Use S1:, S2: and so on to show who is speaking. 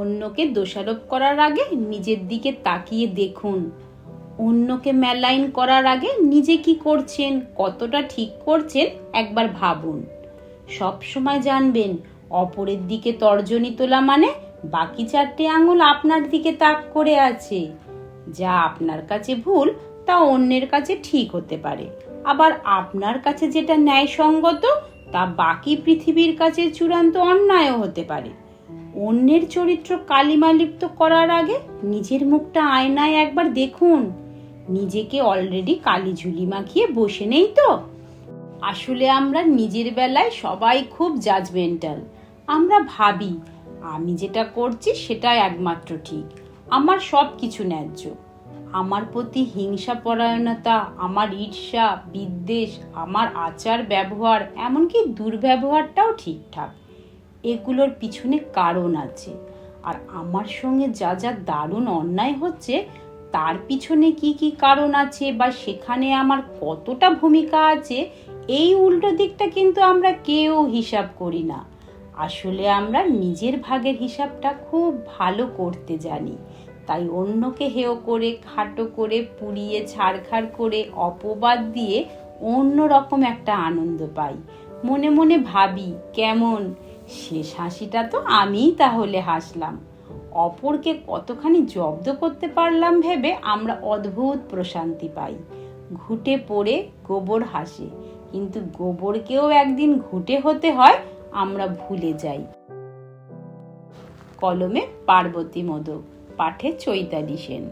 S1: অন্যকে দোষারোপ করার আগে নিজের দিকে তাকিয়ে দেখুন। অন্যকে মেলাইন করার আগে নিজে কি করছেন, কতটা ঠিক করছেন একবার ভাবুন। সব সময় জানবেন, অপরের দিকে তর্জনী তোলা মানে বাকি চারটে আঙুল আপনার দিকে তাক করে আছে। যা আপনার কাছে ভুল, তা অন্যের কাছে ঠিক হতে পারে। আবার আপনার কাছে যেটা ন্যায়সঙ্গত, তা বাকি পৃথিবীর কাছে চূড়ান্ত অন্যায়ও হতে পারে। অন্যের চরিত্র কালিমালিপ্ত করার আগে নিজের মুখটা আয়নায় একবার দেখুন। নিজেকে অলরেডি কালি ঝুলি মাখিয়ে বসে নেই তো। আসলে আমরা নিজের বেলায় সবাই খুব জাজমেন্টাল আমরা ভাবি, আমি যেটা করছি সেটাই একমাত্র ঠিক। আমার সব কিছু ন্যায্য। আমার প্রতি হিংসা পরায়ণতা আমার ঈর্ষা, বিদ্বেষ, আমার আচার ব্যবহার এমনকি দুর্ব্যবহারটাও ঠিকঠাক। এগুলোর পিছনে কারণ আছে। আর আমার সঙ্গে যা যা দারুণ অন্যায় হচ্ছে, তার পিছনে কি কি কারণ আছে বা সেখানে আমার কতটা ভূমিকা আছে, এই উল্টো দিকটা কিন্তু আমরা কেউ হিসাব করি না। আসলে আমরা নিজের ভাগের হিসাবটা খুব ভালো করতে জানি। তাই অন্যকে হেয় করে, খাটো করে, পুড়িয়ে, ছাড়খাড় করে, অপবাদ দিয়ে অন্য রকম একটা আনন্দ পাই। মনে মনে ভাবি, কেমন শেষ হাসিটা তো আমিই তাহলে হাসলাম। অপরকে কতখানি জব্দ করতে পারলাম ভেবে আমরা অদ্ভুত প্রশান্তি পাই। ঘুটে পড়ে গোবর হাসে, কিন্তু গোবরকেও একদিন ঘুটে হতে হয়, আমরা ভুলে যাই। কলমে পার্বতী মোদক, পাঠে চৈতালি সেন।